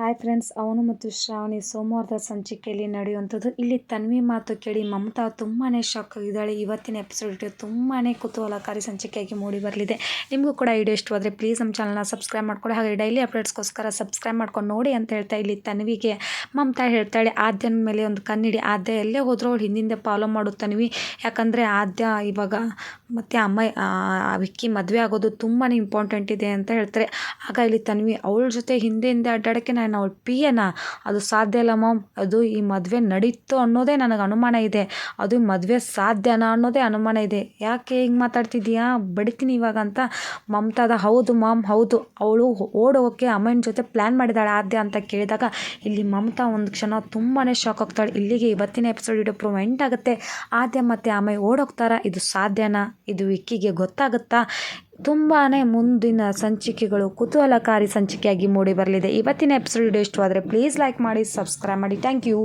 Hi friends ಅವನು ಮತ್ತು ಶ್ರಾವಣಿ ಸೋಮವಾರದ ಸಂಚಿಕೆಯಲ್ಲಿ ನಡೆಯುವಂಥದ್ದು. ಇಲ್ಲಿ ತನ್ವಿ ಮಾತು ಕೇಳಿ ಮಮತಾ ತುಂಬಾ ಶಾಕ್ ಆಗಿದ್ದಾಳೆ. ಇವತ್ತಿನ ಎಪಿಸೋಡ್ ತುಂಬಾ ಕುತೂಹಲಕಾರಿ ಸಂಚಿಕೆಯಾಗಿ ಮೂಡಿ ಬರಲಿದೆ. ನಿಮಗೂ ಕೂಡ ವಿಡಿಯೋ ಇಷ್ಟವಾದರೆ ಪ್ಲೀಸ್ ನಮ್ಮ ಚಾನಲ್ನ ಸಬ್ಸ್ಕ್ರೈಬ್ ಮಾಡ್ಕೊಳ್ಳಿ. ಹಾಗೆ ಡೈಲಿ ಅಪ್ಡೇಟ್ಸ್ಗೋಸ್ಕರ ಸಬ್ಸ್ಕ್ರೈಬ್ ಮಾಡ್ಕೊಂಡು ನೋಡಿ ಅಂತ ಹೇಳ್ತಾ ಇಲ್ಲಿ ತನ್ವಿಗೆ ಮಮತಾ ಹೇಳ್ತಾಳೆ, ಆದ್ಯನ ಮೇಲೆ ಒಂದು ಕಣ್ಣಿಡಿ. ಆದ್ಯ ಎಲ್ಲೇ ಹೋದರೂ ಅವಳು ಹಿಂದಿಂದ ಫಾಲೋ ಮಾಡು ತನ್ವಿ. ಯಾಕಂದರೆ ಆದ್ಯ ಇವಾಗ ಮತ್ತು ಅಮ್ಮ ವಿಕ್ಕಿ ಮದುವೆ ಆಗೋದು ತುಂಬಾ ಇಂಪಾರ್ಟೆಂಟ್ ಇದೆ ಅಂತ ಹೇಳ್ತಾರೆ. ಆಗ ಇಲ್ಲಿ ತನ್ವಿ ಅವಳ ಜೊತೆ ಹಿಂದೆ ಹಿಂದೆ ಅಡ್ಡಾಡೋಕ್ಕೆ ನಾನು ಅವಳು ಪಿ ಎನ ಅದು ಸಾಧ್ಯ ಇಲ್ಲ ಮಾಮ್. ಅದು ಈ ಮದುವೆ ನಡೀತು ಅನ್ನೋದೇ ನನಗೆ ಅನುಮಾನ ಇದೆ. ಅದು ಮದುವೆ ಸಾಧ್ಯನಾ ಅನ್ನೋದೇ ಅನುಮಾನ ಇದೆ. ಯಾಕೆ ಹಿಂಗೆ ಮಾತಾಡ್ತಿದ್ದೀಯಾ ಬಡಿತೀನಿ ಇವಾಗ ಅಂತ ಮಮತಾದ, ಹೌದು ಮಾಮ್, ಹೌದು. ಅವಳು ಓಡೋಕ್ಕೆ ಅಮ್ಮನ ಜೊತೆ ಪ್ಲ್ಯಾನ್ ಮಾಡಿದಾಳೆ ಆದ್ಯ ಅಂತ ಕೇಳಿದಾಗ ಇಲ್ಲಿ ಮಮತಾ ಒಂದು ಕ್ಷಣ ತುಂಬಾ ಶಾಕ್ ಆಗ್ತಾಳೆ. ಇಲ್ಲಿಗೆ ಇವತ್ತಿನ ಎಪಿಸೋಡ್ ಇಡೋ ಪ್ರೂವ್ ಎಂಟ್ ಆಗುತ್ತೆ. ಆದ್ಯ ಮತ್ತು ಅಮ್ಮಯ್ಯ ಓಡೋಗ್ತಾರ? ಇದು ಸಾಧ್ಯನಾ? ಇದು ವಿಕ್ಕಿಗೆ ಗೊತ್ತಾಗುತ್ತಾ? ತುಂಬಾ ಮುಂದಿನ ಸಂಚಿಕೆಗಳು ಕುತೂಹಲಕಾರಿ ಸಂಚಿಕೆಯಾಗಿ ಮೂಡಿ ಬರಲಿದೆ. ಇವತ್ತಿನ ಎಪಿಸೋಡ್ ಇಷ್ಟವಾದರೆ ಪ್ಲೀಸ್ ಲೈಕ್ ಮಾಡಿ ಸಬ್ಸ್ಕ್ರೈಬ್ ಮಾಡಿ. Thank you